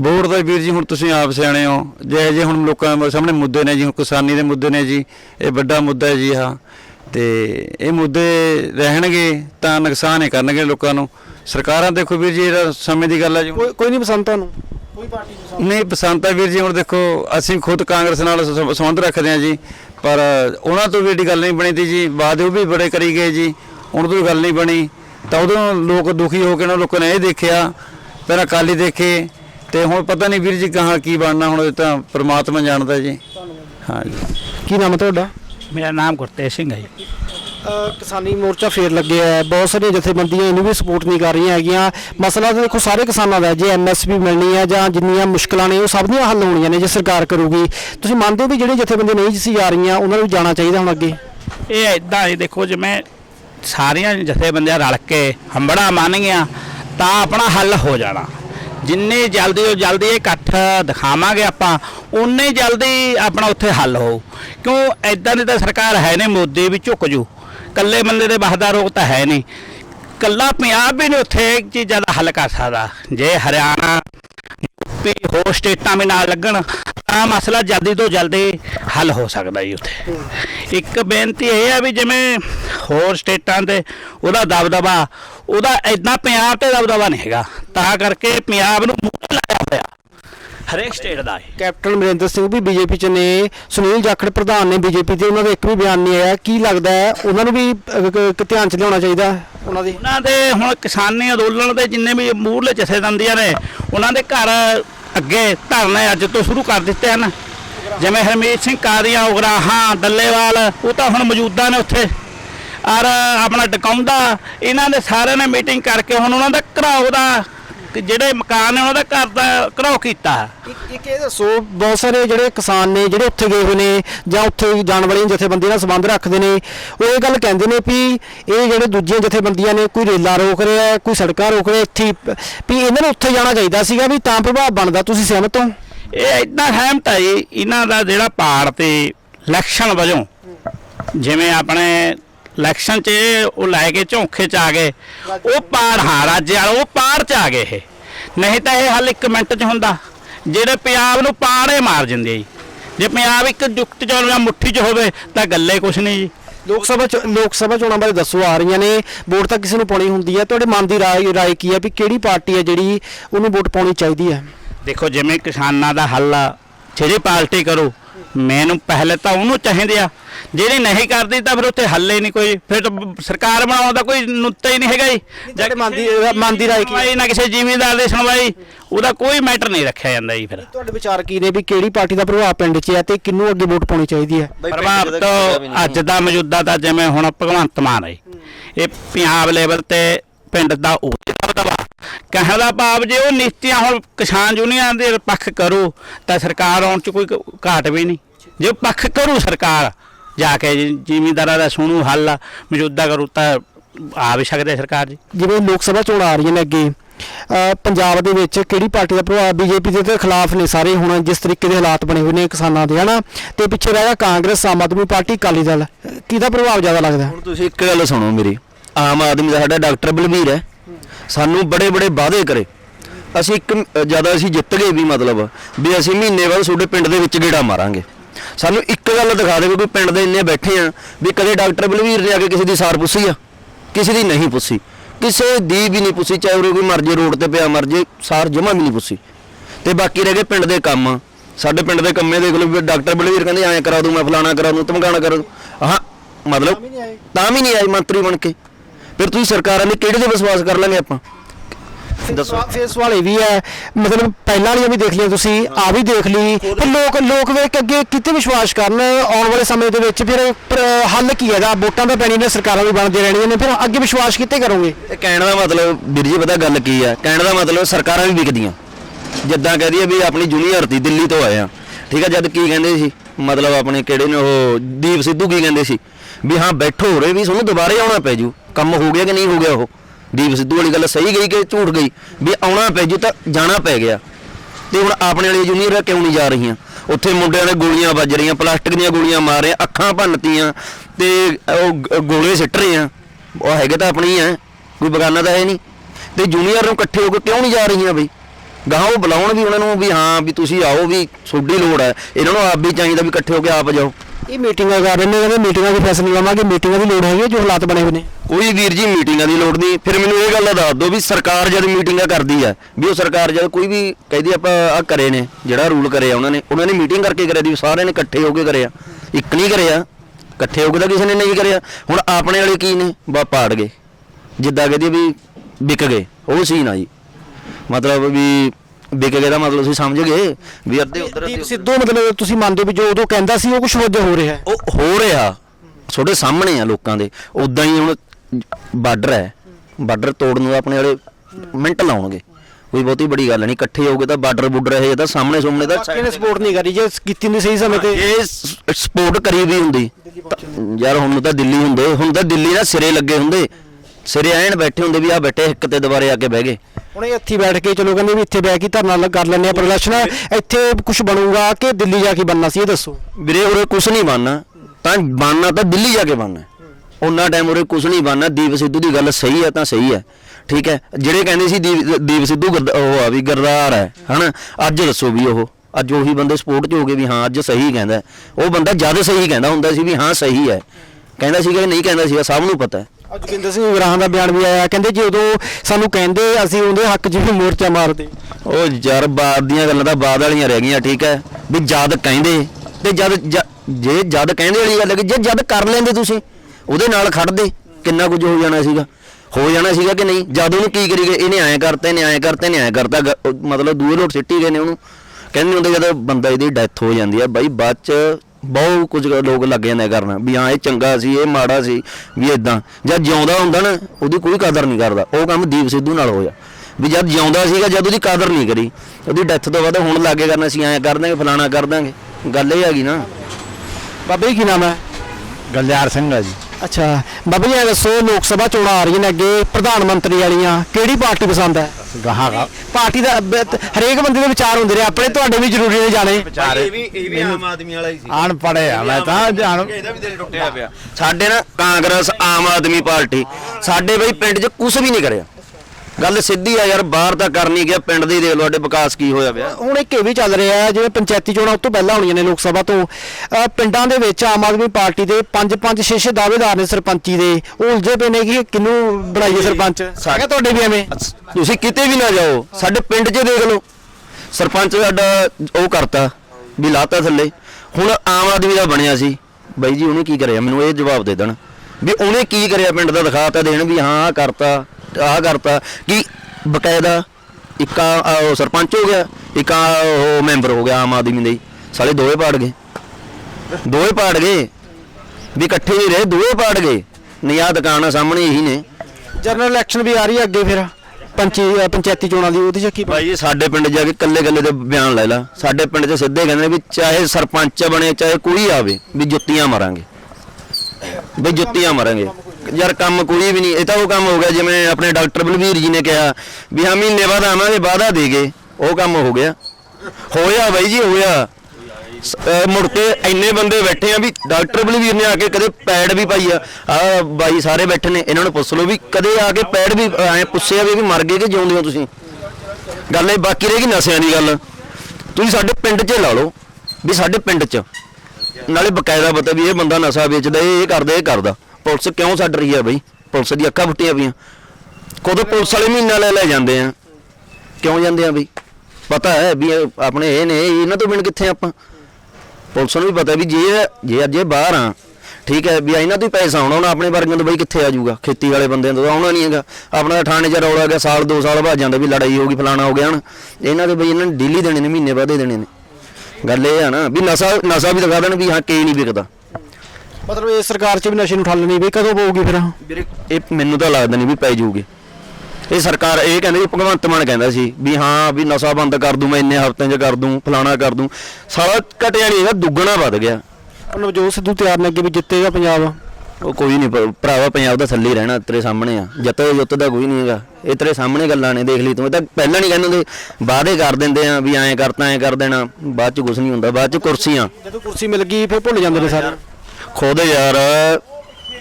ਵੋਟ ਦਾ ਵੀਰ ਜੀ ਹੁਣ ਤੁਸੀਂ ਆਪ ਸਿਆਣੇ ਹੋ। ਜੇ ਜੇ ਹੁਣ ਲੋਕਾਂ ਦੇ ਸਾਹਮਣੇ ਮੁੱਦੇ ਨੇ ਜੀ ਹੁਣ ਕਿਸਾਨੀ ਦੇ ਮੁੱਦੇ ਨੇ ਜੀ ਇਹ ਵੱਡਾ ਮੁੱਦਾ ਹੈ ਜੀ ਆ ਤੇ ਇਹ ਮੁੱਦੇ ਰਹਿਣਗੇ ਤਾਂ ਨੁਕਸਾਨ ਹੀ ਕਰਨਗੇ ਲੋਕਾਂ ਨੂੰ। ਸਰਕਾਰਾਂ ਦੇਖੋ ਵੀਰ ਜੀ ਇਹਦਾ ਸਮੇਂ ਦੀ ਗੱਲ ਹੈ ਜੀ।
ਕੋਈ ਕੋਈ ਨਹੀਂ ਪਸੰਦ ਤੁਹਾਨੂੰ? ਕੋਈ ਪਾਰਟੀ ਪਸੰਦ।
ਨਹੀਂ ਪਸੰਦ ਤਾਂ ਵੀਰ ਜੀ ਹੁਣ ਦੇਖੋ ਅਸੀਂ ਖੁਦ ਕਾਂਗਰਸ ਨਾਲ ਸੰਬੰਧ ਰੱਖਦੇ ਹਾਂ ਜੀ ਪਰ ਉਹਨਾਂ ਤੋਂ ਵੀ ਏਡੀ ਗੱਲ ਨਹੀਂ ਬਣੀ ਤੀ ਜੀ ਬਾਅਦ ਉਹ ਵੀ ਬੜੇ ਕਰੀ ਗਏ ਜੀ ਉਹਨਾਂ ਤੋਂ ਗੱਲ ਨਹੀਂ ਬਣੀ। ਤਾਂ ਉਦੋਂ ਲੋਕ ਦੁਖੀ ਹੋ ਕੇ ਨਾ ਲੋਕਾਂ ਨੇ ਇਹ ਦੇਖਿਆ ਪਹਿਲਾਂ ਅਕਾਲੀ ਦੇਖੇ ਤੇ ਹੁਣ ਪਤਾ ਨਹੀਂ ਵੀਰ ਜੀ ਕਹਾਂ ਕੀ ਬਣਨਾ ਹੁਣ ਇਹ ਤਾਂ ਪ੍ਰਮਾਤਮਾ ਜਾਣਦਾ ਜੀ। ਹਾਂ ਜੀ।
ਕੀ ਨਾਮ ਹੈ ਤੁਹਾਡਾ?
ਮੇਰਾ ਨਾਮ ਗੁਰਤੇਜ ਸਿੰਘ ਹੈ ਜੀ।
ਕਿਸਾਨੀ ਮੋਰਚਾ ਫੇਰ ਲੱਗਿਆ ਹੈ। ਬਹੁਤ ਸਾਰੀਆਂ ਜਥੇਬੰਦੀਆਂ ਇਹਨੂੰ ਵੀ ਸਪੋਰਟ ਨਹੀਂ ਕਰ ਰਹੀਆਂ ਹੈਗੀਆਂ। ਮਸਲਾ ਤਾਂ ਦੇਖੋ ਸਾਰੇ ਕਿਸਾਨਾਂ ਦਾ ਹੈ। ਜੇ ਐਮਐਸਪੀ ਮਿਲਣੀ ਹੈ ਜਾਂ ਜਿੰਨੀਆਂ ਮੁਸ਼ਕਲਾਂ ਨੇ ਉਹ ਸਭ ਦੀਆਂ ਹੱਲ ਹੋਣੀਆਂ ਨੇ ਜੇ ਸਰਕਾਰ ਕਰੂਗੀ। ਤੁਸੀਂ ਮੰਨਦੇ ਹੋ ਵੀ ਜਿਹੜੇ ਜਥੇਬੰਦੀਆਂ ਨਹੀਂ ਜਿਸੀ ਜਾ ਰਹੀਆਂ ਉਹਨਾਂ ਨੂੰ ਜਾਣਾ ਚਾਹੀਦਾ ਹੁਣ ਅੱਗੇ?
ਇਹ ਇਦਾਂ ਹੈ ਦੇਖੋ ਜਿਵੇਂ ਸਾਰੀਆਂ ਜਥੇਬੰਦੀਆਂ ਰਲ ਕੇ ਹੰਬੜਾ ਮੰਨ ਗਿਆ ਤਾਂ ਆਪਣਾ ਹੱਲ ਹੋ ਜਾਣਾ। ਜਿੰਨੇ ਜਲਦੀ ਤੋਂ ਜਲਦੀ ਇਹ ਇਕੱਠ ਦਿਖਾਵਾਂਗੇ ਆਪਾਂ ਉਨੇ ਜਲਦੀ ਆਪਣਾ ਉੱਥੇ ਹੱਲ ਹੋਊ। ਕਿਉਂ ਐਦਾਂ ਦੀ ਤਾਂ ਸਰਕਾਰ ਹੈ ਨਹੀਂ, ਮੋਦੀ ਵੀ ਝੁਕ ਜੂ। ਕੱਲੇ ਬੰਦੇ ਦੇ ਬਸਦਾ ਰੋਗ ਤਾਂ ਹੈ ਨਹੀਂ। ਕੱਲਾ ਪੰਜਾਬ ਵੀ ਨਹੀਂ ਉੱਥੇ ਚੀਜ਼ਾਂ ਦਾ ਹੱਲ ਕਰ ਸਕਦਾ। ਜੇ ਹਰਿਆਣਾ ਵੀ ਹੋਰ ਸਟੇਟਾਂ ਵੀ ਨਾਲ ਲੱਗਣ, ਤਾਂ ਮਸਲਾ ਜਲਦੀ ਤੋਂ ਜਲਦੀ ਹੱਲ ਹੋ ਸਕਦਾ ਜੀ ਉੱਥੇ। ਇੱਕ ਬੇਨਤੀ ਇਹ ਹੈ ਵੀ ਜਿਵੇਂ ਹੋਰ ਸਟੇਟਾਂ ਤੇ ਉਹਦਾ ਦਬਦਬਾ, ਉਹਦਾ ਐਦਾਂ ਪੰਜਾਬ ਤੇ ਦਬਦਬਾ ਨਹੀਂ ਹੈਗਾ। ਤਾਂ ਕਰਕੇ ਪੰਜਾਬ ਨੂੰ ਮੂਹਰੇ ਲਾਇਆ ਹੋਇਆ। ਹਰੇਕ ਸਟੇਟ ਦਾ ਇਹ।
ਕੈਪਟਨ ਅਮਰਿੰਦਰ ਸਿੰਘ ਵੀ ਬੀਜੇਪੀ ਚ ਨੇ ਸੁਨੀਲ ਜਾਖੜ ਪ੍ਰਧਾਨ ਨੇ ਬੀਜੇਪੀ ਤੇ ਉਹਨਾਂ ਦਾ ਇੱਕ ਵੀ ਬਿਆਨ ਨਹੀਂ ਆਇਆ। ਕੀ ਲੱਗਦਾ ਹੈ ਉਹਨਾਂ ਨੂੰ ਵੀ ਅਹ, ਕ- ਕ- ਧਿਆਨ ਚ ਲਿਆਉਣਾ ਚਾਹੀਦਾ ਹੈ ਉਹਨਾਂ ਦੇ?
ਉਹਨਾਂ ਦੇ ਹੁਣ ਕਿਸਾਨੀ ਅੰਦੋਲਨ ਦੇ ਜਿੰਨੇ ਵੀ ਮੂਹਰਲੇ ਜਥੇਬੰਦੀਆਂ ਨੇ ਉਹਨਾਂ ਦੇ ਘਰ ਅੱਗੇ ਧਰਨੇ ਅੱਜ ਤੋਂ ਸ਼ੁਰੂ ਕਰ ਦਿੱਤੇ ਹਨ। ਜਿਵੇਂ ਹਰਮੀਤ ਸਿੰਘ ਕਾਦੀਆਂ ਉਗਰਾਹਾਂ ਡੱਲੇਵਾਲ ਉਹ ਤਾਂ ਹੁਣ ਮੌਜੂਦਾ ਨੇ ਉੱਥੇ। ਔਰ ਆਪਣਾ ਡਕਾਉਂਦਾ ਇਹਨਾਂ ਦੇ ਸਾਰਿਆਂ ਨੇ ਮੀਟਿੰਗ ਕਰਕੇ ਹੁਣ ਉਹਨਾਂ ਦਾ ਘਰਾਓ ਦਾ ਕਿ ਜਿਹੜੇ ਮਕਾਨ ਨੇ ਉਹਨਾਂ ਦਾ ਘਰ ਦਾ ਘਰਾਓ ਕੀਤਾ
ਇੱਕ ਇੱਕ ਇਹ ਦੱਸੋ ਬਹੁਤ ਸਾਰੇ ਜਿਹੜੇ ਕਿਸਾਨ ਨੇ ਜਿਹੜੇ ਉੱਥੇ ਗਏ ਹੋਏ ਨੇ ਜਾਂ ਉੱਥੇ ਜਾਣ ਵਾਲੀਆਂ ਜਥੇਬੰਦੀਆਂ ਨਾਲ ਸੰਬੰਧ ਰੱਖਦੇ ਨੇ ਉਹ ਇਹ ਗੱਲ ਕਹਿੰਦੇ ਨੇ ਵੀ ਇਹ ਜਿਹੜੇ ਦੂਜੀਆਂ ਜਥੇਬੰਦੀਆਂ ਨੇ ਕੋਈ ਰੇਲਾਂ ਰੋਕ ਰਿਹਾ ਕੋਈ ਸੜਕਾਂ ਰੋਕ ਰਿਹਾ ਇੱਥੇ ਵੀ ਇਹਨਾਂ ਨੂੰ ਉੱਥੇ ਜਾਣਾ ਚਾਹੀਦਾ ਸੀਗਾ ਵੀ ਤਾਂ ਪ੍ਰਭਾਵ ਬਣਦਾ ਤੁਸੀਂ ਸਹਿਮਤ ਹੋ?
ਇਹ ਇਦਾਂ ਅਹਿਮਤ ਹੈ ਇਹਨਾਂ ਦਾ ਜਿਹੜਾ ਪਾੜ ਤੇ ਇਲੈਕਸ਼ਨ ਵਜੋਂ ਜਿਵੇਂ ਆਪਣੇ ਇਲੈਕਸ਼ਨ 'ਚ ਉਹ ਲੈ ਕੇ ਝੋਂਖੇ 'ਚ ਆ ਗਏ। ਉਹ ਪਾੜ ਹਾਂ ਰਾਜੇ ਵਾਲਾ ਉਹ ਪਾੜ 'ਚ ਆ ਗਏ ਇਹ। ਨਹੀਂ ਤਾਂ ਇਹ ਹੱਲ ਇੱਕ ਮਿੰਟ 'ਚ ਹੁੰਦਾ। ਜਿਹੜੇ ਪੰਜਾਬ ਨੂੰ ਪਾੜੇ ਮਾਰ ਜਾਂਦੇ ਆ ਜੀ। ਜੇ ਪੰਜਾਬ ਇੱਕ ਜੁਕਤ 'ਚ ਜਾਂ ਮੁੱਠੀ 'ਚ ਹੋਵੇ ਤਾਂ ਗੱਲੇ ਕੁਛ ਨਹੀਂ ਜੀ।
ਲੋਕ ਸਭਾ ਚ ਲੋਕ ਸਭਾ ਚੋਣਾਂ ਬਾਰੇ ਦੱਸੋ ਆ ਰਹੀਆਂ ਨੇ। ਵੋਟ ਤਾਂ ਕਿਸੇ ਨੂੰ ਪਾਉਣੀ ਹੁੰਦੀ ਹੈ ਤੁਹਾਡੇ ਮਨ ਦੀ ਰਾਏ ਰਾਏ ਕੀ ਹੈ ਵੀ ਕਿਹੜੀ ਪਾਰਟੀ ਹੈ ਜਿਹੜੀ ਉਹਨੂੰ ਵੋਟ ਪਾਉਣੀ ਚਾਹੀਦੀ ਹੈ
ਦੇਖੋ ਜਿਵੇਂ ਕਿਸਾਨਾਂ ਦਾ ਹੱਲ ਆ ਜਿਹੜੀ ਪਾਰਟੀ ਕਰੋ ਮੈਨੂੰ ਪਹਿਲੇ ਤਾਂ ਉਹਨੂੰ ਚਾਹੀਦੇ ਆ। ਜਿਹੜੀ ਨਹੀਂ ਕਰਦੀ ਤਾਂ ਫਿਰ ਉੱਥੇ ਹੱਲ ਨਹੀਂ ਕੋਈ। ਫਿਰ ਤਾਂ ਸਰਕਾਰ ਬਣਾਉਣ ਦਾ ਕੋਈ ਨੁੱਤਾ ਹੀ ਨਹੀਂ ਹੈਗਾ ਜੀ।
ਤੁਹਾਡੇ ਮਨ ਦੀ ਮਨ ਦੀ ਰਾਏ ਕੀ
ਨਾ ਕਿਸੇ ਜ਼ਿਮੀਂਦਾਰ ਦੀ ਸੁਣਵਾਈ ਉਹਦਾ ਕੋਈ ਮੈਟਰ ਨਹੀਂ ਰੱਖਿਆ ਜਾਂਦਾ ਜੀ ਫਿਰ।
ਤੁਹਾਡੇ ਵਿਚਾਰ ਕੀ ਨੇ ਵੀ ਕਿਹੜੀ ਪਾਰਟੀ ਦਾ ਪ੍ਰਭਾਵ ਪਿੰਡ 'ਚ ਹੈ ਤੇ ਕਿਹਨੂੰ ਅੱਗੇ ਵੋਟ ਪਾਉਣੀ ਚਾਹੀਦੀ ਹੈ?
ਪ੍ਰਭਾਵ ਤੋਂ ਅੱਜ ਦਾ ਮੌਜੂਦਾ ਤਾਂ ਜਿਵੇਂ ਹੁਣ ਭਗਵੰਤ ਮਾਨ ਹੈ। ਇਹ ਪੰਜਾਬ ਲੈਵਲ ਤੇ ਪਿੰਡ ਦਾ ਉਹ ਦਬਦਬਾ ਕਹਿਣ ਦਾ ਭਾਵ ਜੇ ਉਹ ਨੀਤੀਆਂ ਹੁਣ ਕਿਸਾਨ ਯੂਨੀਅਨ ਦੇ ਪੱਖ ਕਰੂ ਤਾਂ ਸਰਕਾਰ ਆਉਣ ਚ ਕੋਈ ਘਾਟ ਵੀ ਨਹੀਂ। ਜੇ ਪੱਖ ਕਰੂ ਸਰਕਾਰ ਜਾ ਕੇ ਜੀ ਜ਼ਿਮੀਂਦਾਰਾਂ ਦਾ ਸੁਣੂ ਹੱਲ ਆ, ਮੌਜੂਦਾ ਕਰੂ ਤਾਂ ਆ ਵੀ ਸਕਦੇ ਸਰਕਾਰ ਜੀ।
ਜਿਵੇਂ ਲੋਕ ਸਭਾ ਚੋਣਾਂ ਆ ਰਹੀਆਂ ਨੇ ਅੱਗੇ ਪੰਜਾਬ ਦੇ ਵਿੱਚ ਕਿਹੜੀ ਪਾਰਟੀ ਦਾ ਪ੍ਰਭਾਵ ਬੀਜੇਪੀ ਦੇ ਤੇ ਖਿਲਾਫ ਨੇ ਸਾਰੇ ਹੁਣ ਜਿਸ ਤਰੀਕੇ ਦੇ ਹਾਲਾਤ ਬਣੇ ਹੋਏ ਨੇ ਕਿਸਾਨਾਂ ਦੇ ਹਨਾ? ਤੇ ਪਿੱਛੇ ਰਹਿ ਗਿਆ ਕਾਂਗਰਸ ਆਮ ਆਦਮੀ ਪਾਰਟੀ ਅਕਾਲੀ ਦਲ। ਕਿਹਦਾ ਪ੍ਰਭਾਵ ਜ਼ਿਆਦਾ ਲੱਗਦਾ?
ਹੁਣ ਤੁਸੀਂ ਇੱਕ ਗੱਲ ਸੁਣੋ ਮੇਰੀ ਆਮ ਆਦਮੀ ਦਾ ਸਾਡਾ ਡਾਕਟਰ ਬਲਵੀਰ ਹੈ। ਸਾਨੂੰ ਬੜੇ ਬੜੇ ਵਾਅਦੇ ਕਰੇ। ਅਸੀਂ ਇੱਕ ਜ਼ਿਆਦਾ ਅਸੀਂ ਜਿੱਤ ਗਏ ਵੀ ਮਤਲਬ ਵੀ ਅਸੀਂ ਮਹੀਨੇ ਬਾਅਦ ਤੁਹਾਡੇ ਪਿੰਡ ਦੇ ਵਿੱਚ ਗੇੜਾ ਮਾਰਾਂਗੇ। ਸਾਨੂੰ ਇੱਕ ਗੱਲ ਦਿਖਾ ਦੇ ਕੋਈ ਪਿੰਡ ਦੇ ਇੰਨੇ ਬੈਠੇ ਆ ਵੀ ਕਦੇ ਡਾਕਟਰ ਬਲਵੀਰ ਨੇ ਆ ਕੇ ਕਿਸੇ ਦੀ ਸਾਰ ਪੁੱਛੀ ਆ ਕਿਸੇ ਦੀ ਨਹੀਂ ਪੁੱਛੀ। ਕਿਸੇ ਦੀ ਵੀ ਨਹੀਂ ਪੁੱਛੀ ਚਾਹੇ ਉਹ ਕੋਈ ਮਰ ਜੇ ਰੋਡ ਤੇ ਪਿਆ ਮਰ ਜੇ ਸਾਰ ਜਮਾ ਵੀ ਨਹੀਂ ਪੁੱਛੀ। ਤੇ ਬਾਕੀ ਰਹਿ ਗਏ ਪਿੰਡ ਦੇ ਕੰਮ। ਸਾਡੇ ਪਿੰਡ ਦੇ ਕੰਮੇ ਦੇਖ ਲਓ ਵੀ ਡਾਕਟਰ ਬਲਵੀਰ ਕਹਿੰਦੇ ਐਂ ਕਰਾ ਦੂੰ ਮੈਂ ਫਲਾਣਾ ਕਰਾ ਦੂੰ ਧਮਕਾਣਾ ਕਰਾ ਦੂੰ। ਹਾਂ ਮਤਲਬ ਤਾਂ ਵੀ ਨਹੀਂ ਆਏ। ਮੰਤਰੀ ਬਣ ਕੇ। ਫਿਰ ਤੁਸੀਂ ਸਰਕਾਰਾਂ ਨੇ ਕਿਹੜੇ ਤੇ ਵਿਸ਼ਵਾਸ ਕਰ ਲਾਂਗੇ ਆਪਾਂ? ਦੱਸੋ।
ਫਿਰ ਸਵਾਲ ਇਹ ਵੀ ਹੈ ਮਤਲਬ ਪਹਿਲਾਂ ਵਾਲੀਆਂ ਵੀ ਦੇਖ ਲਈਆਂ ਤੁਸੀਂ ਆ ਵੀ ਦੇਖ ਲਈ। ਪਰ ਲੋਕ ਲੋਕ ਵੇਖ ਅੱਗੇ ਕਿਤੇ ਵਿਸ਼ਵਾਸ ਕਰਨ? ਆਉਣ ਵਾਲੇ ਸਮੇਂ ਦੇ ਵਿੱਚ ਫਿਰ ਪਰ ਹੱਲ ਕੀ ਹੈਗਾ? ਵੋਟਾਂ ਤਾਂ ਪੈਣੀ ਨੇ ਸਰਕਾਰਾਂ ਵੀ ਬਣਦੀਆਂ ਰਹਿਣੀਆਂ ਨੇ ਫਿਰ ਅੱਗੇ ਵਿਸ਼ਵਾਸ ਕਿੱਥੇ ਕਰੋਗੇ?
ਇਹ ਕਹਿਣ ਦਾ ਮਤਲਬ ਵੀਰ ਜੀ ਪਤਾ ਗੱਲ ਕੀ ਆ ਕਹਿਣ ਦਾ ਮਤਲਬ ਸਰਕਾਰਾਂ ਵੀ ਵਿਕਦੀਆਂ। ਜਿੱਦਾਂ ਕਹਦੀ ਆ ਵੀ ਆਪਣੀ ਜੂਨੀਅਰ ਤੀ ਦਿੱਲੀ ਤੋਂ ਆਏ ਆ ਠੀਕ ਆ ਜਦ ਕੀ ਕਹਿੰਦੇ ਸੀ? ਮਤਲਬ ਆਪਣੇ ਕਿਹੜੇ ਨੇ ਉਹ ਦੀਪ ਸਿੱਧੂ ਕੀ ਕਹਿੰਦੇ ਸੀ? ਵੀ ਹਾਂ ਬੈਠੋ ਹੋਰੇ ਵੀ ਤੁਹਾਨੂੰ ਦੁਬਾਰੇ ਆਉਣਾ ਪੈ ਜੂ। ਕੰਮ ਹੋ ਗਿਆ ਕਿ ਨਹੀਂ ਹੋ ਗਿਆ ਉਹ? ਦੀਪ ਸਿੱਧੂ ਵਾਲੀ ਗੱਲ ਸਹੀ ਗਈ ਕਿ ਝੂਠ ਗਈ? ਵੀ ਆਉਣਾ ਪੈ ਜੂ ਤਾਂ ਜਾਣਾ ਪੈ ਗਿਆ। ਤੇ ਹੁਣ ਆਪਣੇ ਵਾਲੀ ਜੂਨੀਅਰ ਕਿਉਂ ਨਹੀਂ ਜਾ ਰਹੀਆਂ? ਉੱਥੇ ਮੁੰਡਿਆਂ ਨੇ ਗੋਲੀਆਂ ਵੱਜ ਰਹੀਆਂ, ਪਲਾਸਟਿਕ ਦੀਆਂ ਗੋਲੀਆਂ ਮਾਰ ਰਹੇ ਅੱਖਾਂ ਭੰਨਤੀਆਂ ਤੇ ਉਹ ਗੋਲੇ ਸਿੱਟ ਰਹੇ ਆ। ਉਹ ਹੈਗੇ ਤਾਂ ਆਪਣੀ ਆ, ਕੋਈ ਬਗਾਨਾ ਤਾਂ ਹੈ ਨਹੀਂ। ਤੇ ਜੂਨੀਅਰ ਨੂੰ ਇਕੱਠੇ ਹੋ ਕੇ ਕਿਉਂ ਨਹੀਂ ਜਾ ਰਹੀਆਂ ਬਈ? ਗਾਹਾਂ ਉਹ ਬੁਲਾਉਣ ਵੀ ਉਹਨਾਂ ਨੂੰ ਵੀ ਹਾਂ ਵੀ ਤੁਸੀਂ ਆਓ ਵੀ ਤੁਹਾਡੀ ਲੋੜ ਹੈ ਇਹਨਾਂ ਨੂੰ ਆਪ ਵੀ ਚਾਹੀਦਾ ਵੀ ਇਕੱਠੇ ਹੋ ਕੇ ਆਪ ਜਾਓ।
ਇਹ ਮੀਟਿੰਗਾਂ ਕਰ ਰਹੇ ਨੇ ਕਹਿੰਦੇ ਮੀਟਿੰਗਾਂ ਦੇ ਫੈਸਲੇ ਲਵਾਂਗੇ, ਮੀਟਿੰਗਾਂ ਦੀ ਲੋੜ ਹੈਗੀ ਹੈ ਜੋ ਹਾਲਾਤ ਬਣੇ ਹੋਏ ਨੇ।
ਕੋਈ ਵੀਰ ਜੀ ਮੀਟਿੰਗਾਂ ਦੀ ਲੋੜ ਨਹੀਂ। ਫਿਰ ਮੈਨੂੰ ਇਹ ਗੱਲ ਦੱਸ ਦਿਓ ਵੀ ਸਰਕਾਰ ਜਦ ਮੀਟਿੰਗਾਂ ਕਰਦੀ ਆ ਵੀ ਉਹ ਸਰਕਾਰ ਜਦ ਕੋਈ ਵੀ ਕਹਿੰਦੀ ਆਪਾਂ ਆ ਕਰੇ ਨੇ ਜਿਹੜਾ ਰੂਲ ਕਰਿਆ ਉਹਨਾਂ ਨੇ ਉਹਨਾਂ ਨੇ ਮੀਟਿੰਗ ਕਰਕੇ ਕਰਿਆ ਦੀ ਸਾਰਿਆਂ ਨੇ ਇਕੱਠੇ ਹੋ ਕੇ ਕਰਿਆ। ਇੱਕ ਨਹੀਂ ਕਰਿਆ ਇਕੱਠੇ ਹੋ ਕੇ ਤਾਂ ਕਿਸੇ ਨੇ ਨਹੀਂ ਕਰਿਆ। ਹੁਣ ਆਪਣੇ ਵਾਲੇ ਕੀ ਨੇ? ਬਾ ਪਾੜ ਗਏ। ਜਿੱਦਾਂ ਕਹਦੀ ਵੀ ਵਿਕ ਗਏ। ਉਹ ਸੀ ਨਾ ਜੀ। ਮਤਲਬ ਵੀ ਵਿਕ ਗਏ ਦਾ ਮਤਲਬ ਤੁਸੀਂ ਸਮਝ ਗਏ? ਵੀ ਅੱਧੇ ਉਧਰ
ਦੀਪ ਸਿੱਧੂ ਮਤਲਬ ਤੁਸੀਂ ਮੰਨਦੇ ਹੋ ਵੀ ਜੋ ਉਦੋਂ ਕਹਿੰਦਾ ਸੀ ਉਹ ਕੁਝ ਵਜ੍ਹਾ ਹੋ ਰਿਹਾ ਹੈ।
ਉਹ ਹੋ ਰਿਹਾ। ਤੁਹਾਡੇ ਸਾਹਮਣੇ ਆ ਲੋਕਾਂ ਦੇ। ਉਦਾਂ ਹੀ ਹੁਣ ਬਾਰਡਰ ਹੈ ਬਾਰਡਰ ਤੋੜਨ ਨੂੰ ਆਪਣੇ ਵਾਲੇ ਮਿੰਟ ਲਾਉਣਗੇ। ਕੋਈ ਬਹੁਤੀ ਬੜੀ ਗੱਲ ਨਹੀਂ ਇਕੱਠੇ ਹੋ ਕੇ ਤਾਂ ਬਾਰਡਰ ਬੁੱਡਰ ਇਹ ਤਾਂ ਸਾਹਮਣੇ ਸਾਹਮਣੇ ਦਾ
ਬਾਕੀ ਨੇ ਸਪੋਰਟ ਨਹੀਂ ਕਰੀ ਜੇ ਕੀਤੀ ਨਹੀਂ ਸਹੀ ਸਮੇਂ ਤੇ।
ਇਹ ਸਪੋਰਟ ਕਰੀ ਵੀ ਹੁੰਦੀ। ਯਾਰ ਹੁਣ ਤਾਂ ਦਿੱਲੀ ਹੁੰਦੇ ਹੁਣ ਤਾਂ ਦਿੱਲੀ ਦਾ ਸਿਰੇ ਲੱਗੇ ਹੁੰਦੇ। ਸਿਰੇ ਐਨ ਬੈਠੇ ਹੁੰਦੇ ਵੀ ਆ ਬੈਠੇ ਇੱਕ ਤੇ ਦੁਬਾਰੇ ਆ ਕੇ ਬਹਿ ਗਏ।
ਹੁਣ ਇਹ ਇੱਥੇ ਬੈਠ ਕੇ ਚਲੋ ਕਹਿੰਦੇ ਵੀ ਇੱਥੇ ਬਹਿ ਕੇ ਧਰਨਾ ਲ- ਕਰ ਲੈਂਦੇ ਆ ਪ੍ਰਦਰਸ਼ਨ ਇੱਥੇ ਕੁਝ ਬਣੂਗਾ ਕਿ ਦਿੱਲੀ ਜਾ ਕੇ ਬਣਨਾ ਸੀ ਇਹ ਦੱਸੋ।
ਵੀਰੇ ਉਰੇ ਕੁਛ ਨਹੀਂ ਬਣਨਾ। ਤਾਂ ਬਣਨਾ ਤਾਂ ਦਿੱਲੀ ਜਾ ਕੇ ਬਣਨਾ। ਉਹਨਾਂ ਟਾਈਮ ਉਰੇ ਕੁਛ ਨਹੀਂ ਬਣਨਾ ਦੀਪ ਸਿੱਧੂ ਦੀ ਗੱਲ ਸਹੀ ਹੈ ਤਾਂ ਸਹੀ ਹੈ ਠੀਕ ਹੈ? ਜਿਹੜੇ ਕਹਿੰਦੇ ਸੀ ਦੀਪ ਦੀਪ ਸਿੱਧੂ ਗਰਦ- ਉਹ ਆ ਵੀ ਗਰਦਾਰ ਹੈ ਹਨਾ? ਅੱਜ ਦੱਸੋ ਵੀ ਉਹ ਅੱਜ ਉਹੀ ਬੰਦੇ ਸਪੋਰਟ 'ਚ ਹੋ ਗਏ ਵੀ ਹਾਂ ਅੱਜ ਸਹੀ ਕਹਿੰਦਾ। ਹੈ। ਉਹ ਬੰਦਾ ਜਦ ਸਹੀ ਕਹਿੰਦਾ ਹੁੰਦਾ ਸੀ ਵੀ ਹਾਂ ਸਹੀ ਹੈ। ਕਹਿੰਦਾ ਸੀਗਾ ਕਿ ਨਹੀਂ ਕਹਿੰਦਾ ਸੀਗਾ ਸਭ ਨੂੰ ਪਤਾ ਹੈ।
ਅੱਜ ਜੋਗਿੰਦਰ ਸਿੰਘ ਉਗਰਾਹਾਂ ਦਾ ਬਿਆਨ ਵੀ ਆਇਆ। ਕਹਿੰਦੇ ਜੇ ਉਦੋਂ ਸਾਨੂੰ ਕਹਿੰਦੇ ਅਸੀਂ ਉਹਦੇ ਹੱਕ 'ਚ ਵੀ ਮੋਰਚਾ ਮਾਰਦੇ।
ਉਹ ਯਾਰ ਬਾਦ ਦੀਆਂ ਗੱਲਾਂ ਤਾਂ ਬਾਦ ਵਾਲੀਆਂ ਰਹਿ ਗਈਆਂ ਠੀਕ ਹੈ? ਵੀ ਜਦ ਕਹਿੰਦੇ ਤੇ ਜਦ ਜ- ਜੇ ਜਦ ਕਹਿੰਦੇ ਵਾਲੀ ਗੱਲ ਹੈ ਕਿ ਜੇ ਜਦ ਕਰ ਲੈਂਦੇ ਤੁਸੀਂ ਉਹਦੇ ਨਾਲ ਖੜਦੇ ਕਿੰਨਾ ਕੁਝ ਹੋ ਜਾਣਾ ਸੀਗਾ। ਹੋ ਜਾਣਾ ਸੀਗਾ ਕਿ ਨਹੀਂ? ਜਦ ਉਹਨੂੰ ਕੀ ਕਰੀ ਗਏ ਇਹਨੇ ਐਂ ਕਰਤਾ ਇਹਨੇ ਐਂ ਕਰਤਾ ਇਹਨੇ ਐਂ ਕਰਤਾ ਗ- ਉਹ ਮਤਲਬ ਦੂਏ ਲੋਟ ਸਿੱਟੀ ਗਏ ਨੇ ਉਹਨੂੰ। ਕਹਿੰਦੇ ਹੁੰਦੇ ਜਦੋਂ ਬੰਦਾ ਇਹਦੀ ਡੈਥ ਹੋ ਜਾਂਦੀ ਹੈ ਬਾਈ ਬਾਅਦ ਚ ਬਹੁਤ ਕੁਝ ਲੋਕ ਲੱਗ ਜਾਂਦੇ ਆ ਕਰਨ। ਵੀ ਹਾਂ ਇਹ ਚੰਗਾ ਸੀ ਇਹ ਮਾੜਾ ਸੀ ਵੀ ਇਦਾਂ ਜਦ ਜਿਉਂਦਾ ਹੁੰਦਾ ਨਾ ਉਹਦੀ ਕੋਈ ਕਦਰ ਨਹੀਂ ਕਰਦਾ। ਉਹ ਕੰਮ ਦੀਪ ਸਿੱਧੂ ਨਾਲ ਹੋਇਆ। ਵੀ ਜਦ ਜਿਉਂਦਾ ਸੀਗਾ ਜਦ ਉਹਦੀ ਕਦਰ ਨਹੀਂ ਕਰੀ ਉਹਦੀ ਡੈਥ ਤੋਂ ਬਾਅਦ ਹੁਣ ਲੱਗੇ ਕਰਨਾ ਸੀ ਐਂ ਕਰ ਦਾਂਗੇ ਫਲਾਣਾ ਕਰ ਦਾਂਗੇ ਗੱਲ ਇਹ ਹੈਗੀ ਨਾ।
ਬਾਬੇ ਜੀ ਕੀ ਨਾਮ ਹੈ?
ਗਲਜਾਰ ਸਿੰਘ ਆ ਜੀ।
ਅੱਛਾ ਬਾਬਾ ਜੀ ਇਹ ਦੱਸੋ ਲੋਕ ਸਭਾ ਚੋਣਾਂ ਆ ਰਹੀਆਂ ਨੇ ਅੱਗੇ ਪ੍ਰਧਾਨ ਮੰਤਰੀ ਵਾਲੀਆਂ ਕਿਹੜੀ ਪਾਰਟੀ ਪਸੰਦ ਹੈ?
ਗਾਹਾਂ ਗਾ।
ਪਾਰਟੀ ਦਾ ਬ- ਹਰੇਕ ਬੰਦੇ ਦੇ ਵਿਚਾਰ ਹੁੰਦੇ ਨੇ ਆਪਣੇ ਤੁਹਾਡੇ ਵੀ ਜ਼ਰੂਰੀ ਨੇ ਜਾਣੇ।
ਆਣ ਪੜੇ ਆ ਮੈਂ ਤਾਂ ਜਾਣ।
ਸਾਡੇ ਨਾ ਕਾਂਗਰਸ ਆਮ ਆਦਮੀ ਪਾਰਟੀ ਸਾਡੇ ਬਈ ਪਿੰਡ 'ਚ ਕੁਝ ਵੀ ਨਹੀਂ ਕਰਿਆ। ਗੱਲ ਸਿੱਧੀ ਆ ਯਾਰ ਬਾਹਰ ਤਾਂ ਕਰ ਨਹੀਂ ਗਿਆ ਪਿੰਡ ਦੇ ਦੇਖ ਲਓ ਸਾਡੇ ਵਿਕਾਸ ਕੀ ਹੋਇਆ ਪਿਆ।
ਹੁਣ ਇੱਕ ਇਹ ਵੀ ਚੱਲ ਰਿਹਾ ਹੈ ਜਿਵੇਂ ਪੰਚਾਇਤੀ ਚੋਣਾਂ ਉਸ ਤੋਂ ਪਹਿਲਾਂ ਹੋਣੀਆਂ ਨੇ ਲੋਕ ਸਭਾ ਤੋਂ ਅਹ ਪਿੰਡਾਂ ਦੇ ਵਿੱਚ ਆਮ ਆਦਮੀ ਪਾਰਟੀ ਦੇ 5 5 6 6 ਦਾਅਵੇਦਾਰ ਨੇ ਸਰਪੰਚੀ ਦੇ। ਉਹ ਉਲਝੇ ਪਏ ਨੇ ਕਿ ਕਿਹਨੂੰ ਬਣਾਈਏ ਸਰਪੰਚ? ਹੈਗਾ ਤੁਹਾਡੇ ਵੀ ਐਵੇਂ?
ਤੁਸੀਂ ਕਿਤੇ ਵੀ ਨਾ ਜਾਓ ਸਾਡੇ ਪਿੰਡ 'ਚ ਦੇਖ ਲਓ। ਸਰਪੰਚ ਸਾਡਾ ਉਹ ਕਰਤਾ ਵੀ ਲਾਤਾ ਥੱਲੇ। ਹੁਣ ਆਮ ਆਦਮੀ ਦਾ ਬਣਿਆ ਸੀ। ਬਾਈ ਜੀ ਉਹਨੇ ਕੀ ਕਰਿਆ? ਮੈਨੂੰ ਇਹ ਜਵਾਬ ਦੇ ਦੇਣ। ਵੀ ਉਹਨੇ ਕੀ ਕਰਿਆ? ਪਿੰਡ ਦਾ ਦਿਖਾ ਤਾਂ ਦੇਣ ਵੀ ਹਾਂ ਆਹ ਕਰਤਾ। ਆਹ ਕਰਤਾ ਕਿ ਬਕਾਇਦਾ ਇੱਕ ਆ ਆ ਉਹ ਸਰਪੰਚ ਹੋ ਗਿਆ ਇੱਕ ਆ ਉਹ ਮੈਂਬਰ ਹੋ ਗਿਆ ਆਮ ਆਦਮੀ ਦੇ। ਸਾਲੇ ਦੋਵੇਂ ਪਾੜ ਗਏ। ਦੋਵੇਂ ਪਾੜ ਗਏ। ਵੀ ਇਕੱਠੇ ਹੀ ਰਹੇ ਦੋਵੇਂ ਪਾੜ ਗਏ। ਨਹੀਂ ਆਹ ਦੁਕਾਨ ਆ ਸਾਹਮਣੇ ਇਹੀ ਨੇ।
ਜਨਰਲ ਇਲੈਕਸ਼ਨ ਵੀ ਆ ਰਹੀ ਹੈ ਅੱਗੇ ਫਿਰ। ਪੰਚੀ ਪੰਚਾਇਤੀ ਚੋਣਾਂ ਦੀ ਉਹਦੇ 'ਚ ਕੀ
ਭਾਈ ਜੀ ਸਾਡੇ ਪਿੰਡ ਜਾ ਕੇ ਕੱਲੇ ਕੱਲੇ ਦੇ ਬਿਆਨ ਲੈ ਲਾ। ਸਾਡੇ ਪਿੰਡ 'ਚ ਸਿੱਧੇ ਕਹਿੰਦੇ ਨੇ ਵੀ ਚਾਹੇ ਸਰਪੰਚ ਬਣੇ ਚਾਹੇ ਕੋਈ ਆਵੇ ਵੀ ਜੁੱਤੀਆਂ ਮਾਰਾਂਗੇ। ਵੀ ਜੁੱਤੀਆਂ ਮਾਰਾਂਗੇ। ਯਾਰ ਕੰਮ ਕੋਈ ਵੀ ਨਹੀਂ, ਇਹ ਤਾਂ ਉਹ ਕੰਮ ਹੋ ਗਿਆ ਜਿਵੇਂ ਆਪਣੇ ਡਾਕਟਰ ਬਲਵੀਰ ਜੀ ਨੇ ਕਿਹਾ ਵੀ ਹਾਂ, ਮਹੀਨੇ ਬਾਅਦ ਆਵਾਂਗੇ, ਵਾਅਦਾ ਦੇ ਗਏ, ਉਹ ਕੰਮ ਹੋ ਗਿਆ। ਹੋਇਆ ਬਾਈ ਜੀ, ਹੋਇਆ। ਅਹ ਮੁੜ ਕੇ ਇੰਨੇ ਬੰਦੇ ਬੈਠੇ ਆ ਵੀ ਡਾਕਟਰ ਬਲਵੀਰ ਨੇ ਆ ਕੇ ਕਦੇ ਪੈੜ ਵੀ ਪਾਈ ਆ। ਆ ਬਾਈ ਸਾਰੇ ਬੈਠੇ ਨੇ, ਇਹਨਾਂ ਨੂੰ ਪੁੱਛ ਲਓ ਵੀ ਕਦੇ ਆ ਕੇ ਪੈੜ ਵੀ, ਐ ਪੁੱਛਿਆ ਵੀ ਵੀ ਮਰ ਗਏ ਕਿ ਜਿਉਂਦੇ ਹੋ ਤੁਸੀਂ? ਗੱਲ ਇਹ ਬਾਕੀ ਰਹੇਗੀ ਨਸ਼ਿਆਂ ਦੀ ਗੱਲ। ਤੁਸੀਂ ਸਾਡੇ ਪਿੰਡ 'ਚ ਲਾ ਲਓ, ਵੀ ਸਾਡੇ ਪਿੰਡ 'ਚ। ਨਾਲੇ ਬਕਾਇਦਾ ਪਤਾ ਵੀ ਇਹ ਬੰਦਾ ਨਸ਼ਾ ਵੇਚਦਾ, ਇਹ ਇਹ ਕਰਦਾ ਇਹ ਕਰਦਾ। ਪੁਲਿਸ ਕਿਉਂ ਛੱਡ ਰਹੀ ਹੈ ਬਈ? ਪੁਲਿਸ ਦੀ ਅੱਖਾਂ ਫੁੱਟੀਆਂ ਪਈਆਂ। ਕਦੋਂ ਪੁਲਿਸ ਵਾਲੇ ਮਹੀਨਾ ਲੈ ਲੈ ਜਾਂਦੇ ਆ? ਕਿਉਂ ਜਾਂਦੇ ਆ ਬਈ? ਪਤਾ ਹੈ ਵੀ ਇਹ ਆਪਣੇ ਇਹ ਨੇ ਇਹਨਾਂ ਤੋਂ ਬਿਨ ਕਿੱਥੇ ਆਪਾਂ? ਪੁਲਿਸ ਨੂੰ ਵੀ ਪਤਾ ਵੀ ਜੇ ਜੇ ਅੱਜ ਇਹ ਬਾਹਰ ਆ, ਠੀਕ ਹੈ ਵੀ ਇਹਨਾਂ ਤੋਂ ਹੀ ਪੈਸਾ ਆਉਣਾ ਉਹਨਾਂ ਆਪਣੇ ਵਰਗਿਆਂ ਤੋਂ ਬਈ ਕਿੱਥੇ ਆ ਜਾਊਗਾ? ਖੇਤੀ ਵਾਲੇ ਬੰਦਿਆਂ ਤੋਂ ਆਉਣਾ ਨਹੀਂ ਹੈਗਾ। ਆਪਣਾ ਤਾਂ ਥਾਣੇ 'ਚ ਰੌਲਾ ਗਿਆ, ਸਾਲ ਦੋ ਸਾਲ ਬਾਅਦ ਜਾਂਦਾ ਵੀ ਲੜਾਈ ਹੋ ਗਈ, ਫਲਾਣਾ ਹੋ ਗਿਆ ਹਣ। ਇਹਨਾਂ ਦੇ ਬਈ ਇਹਨਾਂ ਨੇ ਡੇਲੀ ਦੇਣੇ ਨੇ, ਮਹੀਨੇ ਬਾਅਦ ਦੇਣੇ ਨੇ। ਗੱਲ ਇਹ ਆ ਨਾ ਵੀ ਨਸ਼ਾ ਨਸ਼ਾ ਵੀ ਦਿਖਾ ਦੇਣ ਵੀ ਹਾਂ, ਕੇ ਨਹੀਂ ਵਿਕਦਾ।
ਮਤਲਬ ਇਹ ਸਰਕਾਰ 'ਚ ਵੀ ਨਸ਼ੇ ਨੂੰ ਠੱਲ ਨਹੀਂ ਵੀ ਕਦੋਂ ਪਊਗੀ ਫਿਰ?
ਵੀਰੇ ਇਹ ਮੈਨੂੰ ਤਾਂ ਲੱਗਦਾ ਨਹੀਂ ਵੀ ਪੈ ਜਾਊਗੀ। ਇਹ ਸਰਕਾਰ ਇਹ ਕਹਿੰਦੇ ਵੀ ਭਗਵੰਤ ਮਾਨ ਕਹਿੰਦਾ ਸੀ ਵੀ ਹਾਂ ਵੀ ਨਸ਼ਾ ਬੰਦ ਕਰ ਦੂੰ ਮੈਂ ਇੰਨੇ ਹਫ਼ਤਿਆਂ 'ਚ ਕਰ ਦੂੰ ਫਲਾਣਾ ਕਰ ਦੂੰ। ਸਾਲਾ ਘਟਿਆ ਨਹੀਂ ਹੈਗਾ ਦੁੱਗਣਾ ਵੱਧ ਗਿਆ।
ਨਵਜੋਤ ਸਿੱਧੂ ਤਿਆਰ ਨੇ ਅੱਗੇ ਵੀ ਜਿੱਤੇਗਾ ਪੰਜਾਬ।
ਉਹ ਕੋਈ ਨਹੀਂ ਭਰਾਵਾ ਪੰਜਾਬ ਦਾ ਥੱਲੇ ਰਹਿਣਾ ਤੇਰੇ ਸਾਹਮਣੇ ਆ। ਜੱਤ ਜੁੱਤ ਦਾ ਕੋਈ ਨਹੀਂ ਹੈਗਾ। ਇਹ ਤੇਰੇ ਸਾਹਮਣੇ ਗੱਲਾਂ ਨੇ ਦੇਖ ਲਈ ਤੂੰ। ਇਹ ਤਾਂ ਪਹਿਲਾਂ ਨਹੀਂ ਕਹਿੰਦੇ ਹੁੰਦੇ ਵਾਅਦੇ ਕਰ ਦਿੰਦੇ ਆ ਵੀ ਐਂ ਕਰਤਾ ਐਂ ਕਰ ਦੇਣਾ। ਬਾਅਦ ਚ ਕੁਝ ਨਹੀਂ ਹੁੰਦਾ ਬਾਅਦ ਚ ਕੁਰਸੀਆਂ।
ਜਦੋਂ ਕੁਰਸੀ ਮਿਲ ਗਈ ਫਿਰ ਭੁੱਲ ਜਾਂਦੇ ਨੇ ਸਾਰੇ।
ਖੁਦ ਯਾਰ,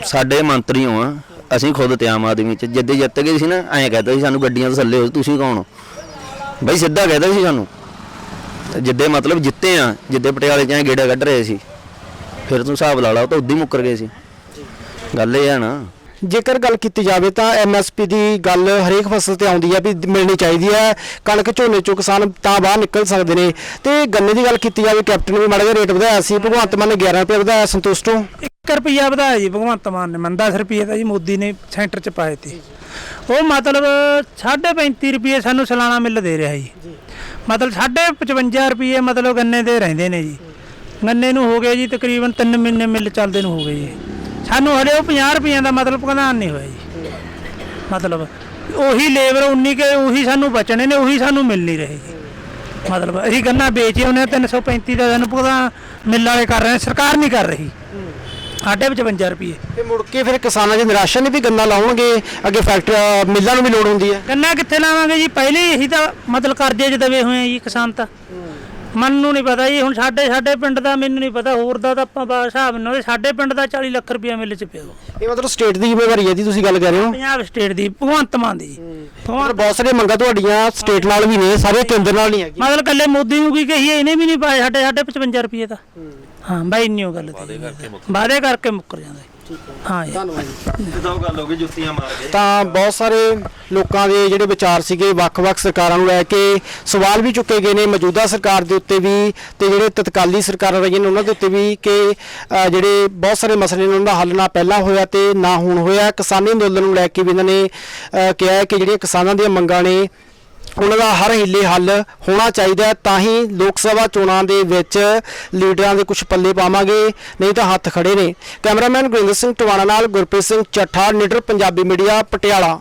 ਸਾਡੇ ਮੰਤਰੀ ਹੋ ਆ। ਅਸੀਂ ਖੁਦ ਤੇ ਆਮ ਆਦਮੀ ਚ ਜਿੱਦੇ ਜਿੱਤ ਗਏ ਸੀ ਨਾ, ਐਂ ਕਹਿੰਦਾ ਸੀ ਸਾਨੂੰ ਗੱਡੀਆਂ ਤੋਂ ਥੱਲੇ ਹੋ, ਤੁਸੀਂ ਕੌਣ ਹੋ? ਬਈ ਸਿੱਧਾ ਕਹਿੰਦਾ ਸੀ ਸਾਨੂੰ। ਤੇ ਜਿੱਦੇ ਮਤਲਬ ਜਿੱਤੇ ਆ, ਜਿੱਦੇ ਪਟਿਆਲੇ ਚ ਐਂ ਗੇੜਾ ਕੱਢ ਰਹੇ ਸੀ, ਫਿਰ ਤੂੰ ਹਿਸਾਬ ਲਾ ਲਾ, ਉਹ ਤਾਂ ਉਦੋਂ ਹੀ ਮੁੱਕਰ ਗਏ ਸੀ। ਗੱਲ ਇਹ ਆ ਨਾ
ਜੇਕਰ ਗੱਲ ਕੀਤੀ ਜਾਵੇ ਤਾਂ ਐਮਐਸਪੀ ਦੀ ਗੱਲ ਹਰੇਕ ਫਸਲ ਤੇ ਆਉਂਦੀ ਹੈ ਵੀ ਮਿਲਣੀ ਚਾਹੀਦੀ ਹੈ ਕਣਕ ਝੋਨੇ ਚੋਂ ਕਿਸਾਨ ਤਾਂ ਬਾਹਰ ਨਿਕਲ ਸਕਦੇ ਨੇ। ਤੇ ਗੰਨੇ ਦੀ ਗੱਲ ਕੀਤੀ ਜਾਵੇ ਕੈਪਟਨ ਵੀ ਮਾੜਾ ਜਿਹਾ ਰੇਟ ਵਧਾਇਆ ਸੀ। ਭਗਵੰਤ ਮਾਨ ਨੇ 11 ਰੁਪਏ ਵਧਾਇਆ ਸੰਤੁਸ਼ਟ ਹੋ?
1 ਰੁਪਿਆ ਵਧਾਇਆ ਜੀ ਭਗਵੰਤ ਮਾਨ ਨੇ। ਮਨ 10 ਰੁਪਏ ਤਾਂ ਜੀ ਮੋਦੀ ਨੇ ਸੈਂਟਰ 'ਚ ਪਾਏ ਤੇ। ਉਹ ਮਤਲਬ 35 ਰੁਪਏ ਸਾਨੂੰ ਸਾਲਾਨਾ ਮਿਲ ਦੇ ਰਿਹਾ ਜੀ। ਮਤਲਬ 55 ਰੁਪਏ ਮਤਲਬ ਗੰਨੇ ਦੇ ਰਹਿੰਦੇ ਨੇ ਜੀ। ਗੰਨੇ ਨੂੰ ਹੋ ਗਏ ਜੀ ਤਕਰੀਬਨ 3 ਮਹੀਨੇ ਮਿਲ ਚੱਲਦੇ ਨੂੰ ਹੋ ਗਏ ਜੀ। ਸਾਨੂੰ ਹਲੇ ਉਹ 50 ਰੁਪਈਆਂ ਦਾ ਮਤਲਬ ਭੁਗਤਾਨ ਨਹੀਂ ਹੋਇਆ ਜੀ। ਮਤਲਬ ਉਹੀ ਲੇਬਰ ਉਨੀ ਕੇ ਉਹੀ ਸਾਨੂੰ ਬਚਣੇ ਨੇ ਉਹੀ ਸਾਨੂੰ ਮਿਲ ਨਹੀਂ ਰਹੇ। ਜੀ ਮਤਲਬ ਅਸੀਂ ਗੰਨਾ ਵੇਚੇ ਉਹਨੇ 335 ਦਾ ਸਾਨੂੰ ਭੁਗਤਾਨ ਮਿਲ ਵਾਲੇ ਕਰ ਰਹੇ ਸਰਕਾਰ ਨਹੀਂ ਕਰ ਰਹੀ। ਸਾਢੇ 55 ਰੁਪਏ
ਤੇ ਮੁੜ ਕੇ ਫਿਰ ਕਿਸਾਨਾਂ 'ਚ ਨਿਰਾਸ਼ਾ ਨਹੀਂ ਵੀ ਗੰਨਾ ਲਾਉਣਗੇ ਅੱਗੇ ਫੈਕਟਰੀ ਮਿੱਲਾਂ ਨੂੰ ਵੀ ਲੋੜ ਹੁੰਦੀ ਹੈ?
ਗੰਨਾ ਕਿੱਥੇ ਲਾਵਾਂਗੇ ਜੀ? ਪਹਿਲੇ ਹੀ ਅਸੀਂ ਤਾਂ ਮਤਲਬ ਕਰਜ਼ੇ 'ਚ ਦਵੇ ਹੋਏ ਆ ਜੀ ਕਿਸਾਨ ਤਾਂ। ਮਨ ਨੂੰ ਨਹੀਂ ਪਤਾ ਜੀ ਹੁਣ ਸਾਡੇ ਸਾਡੇ ਪਿੰਡ ਦਾ ਮੈਨੂੰ ਨਹੀਂ ਪਤਾ ਹੋਰ ਦਾ ਤਾਂ ਆਪਾਂ ਬਾ ਹਿਸਾਬ ਨਾਲ ਸਾਡੇ ਪਿੰਡ ਦਾ 40 ਲੱਖ ਰੁਪਇਆ ਮਿਲ ਚ ਪਿਆ।
ਇਹ ਮਤਲਬ ਸਟੇਟ ਦੀ ਜ਼ਿੰਮੇਵਾਰੀ ਹੈ ਜੀ ਤੁਸੀਂ ਗੱਲ ਕਰ ਰਹੇ ਹੋ?
ਪੰਜਾਬ ਸਟੇਟ ਦੀ ਭਗਵੰਤ ਮਾਨ ਦੀ।
ਮਤਲਬ
ਭਗਵੰਤ
ਬਹੁਤ ਸਾਰੀਆਂ ਮੰਗਾਂ ਤੁਹਾਡੀਆਂ ਸਟੇਟ ਨਾਲ ਵੀ ਨੇ ਸਾਰੇ ਕੇਂਦਰ ਨਾਲ ਨਹੀਂ ਹੈਗੀ
ਮਤਲਬ ਕੱਲੇ ਮੋਦੀ ਨੂੰ ਕੀ ਕਹੀਏ ਇਹਨੇ ਵੀ ਨਹੀਂ ਪਾਏ ਸਾਡੇ ਸਾਡੇ 55 ਰੁਪਏ ਦਾ ਹਾਂ। ਬਾਈ ਇੰਨੀ ਉਹ ਗੱਲ ਤੇ ਵਾਅਦੇ ਕਰਕੇ ਮੁੱਕਰ ਜਾਂਦਾ। ਜੀ। ਹਾਂ। ਜੀ।
ਜਦੋਂ ਗੱਲ ਹੋ ਗਈ ਜੁੱਤੀਆਂ ਮਾਰ ਕੇ
ਤਾਂ ਬਹੁਤ ਸਾਰੇ ਲੋਕਾਂ ਦੇ ਜਿਹੜੇ ਵਿਚਾਰ ਸੀਗੇ ਵੱਖ-ਵੱਖ ਸਰਕਾਰਾਂ ਨੂੰ ਲੈ ਕੇ ਸਵਾਲ ਵੀ ਚੁੱਕੇ ਗਏ ਨੇ। ਮੌਜੂਦਾ ਸਰਕਾਰ ਦੇ ਉੱਤੇ ਵੀ ਤੇ ਜਿਹੜੇ ਤਤਕਾਲੀ ਸਰਕਾਰਾਂ ਰਹੀਆਂ ਨੇ ਉਹਨਾਂ ਦੇ ਉੱਤੇ ਵੀ ਕਿ ਅ, ਜਿਹੜੇ ਬਹੁਤ ਸਾਰੇ ਮਸਲੇ ਨੇ ਉਹਨਾਂ ਦਾ ਹੱਲ ਨਾ ਪਹਿਲਾਂ ਹੋਇਆ ਤੇ ਨਾ ਹੁਣ ਹੋਇਆ। ਕਿਸਾਨੀ ਅੰਦੋਲਨ ਨੂੰ ਲੈ ਕੇ ਵੀ ਇਹਨਾਂ ਨੇ ਅ, ਕਿਹਾ ਹੈ ਕਿ ਜਿਹੜੀਆਂ ਕਿਸਾਨਾਂ ਦੀਆਂ ਮੰਗਾਂ ਨੇ ਉਹਨਾਂ ਦਾ ਹਰ ਹੀਲੇ ਹੱਲ ਹੋਣਾ ਚਾਹੀਦਾ ਹੈ, ਤਾਂ ਹੀ ਲੋਕ ਸਭਾ ਚੋਣਾਂ ਦੇ ਵਿੱਚ ਲੀਡਰਾਂ ਦੇ ਕੁਝ ਪੱਲੇ ਪਾਵਾਂਗੇ ਨਹੀਂ ਤਾਂ ਹੱਥ ਖੜੇ ਨੇ। ਕੈਮਰਾਮੈਨ ਗੁਰਿੰਦਰ ਸਿੰਘ ਟਵਾਣਾ ਨਾਲ ਗੁਰਪ੍ਰੀਤ ਸਿੰਘ ਚੱਠਾ ਨਿਡਰ ਪੰਜਾਬੀ ਮੀਡੀਆ ਪਟਿਆਲਾ।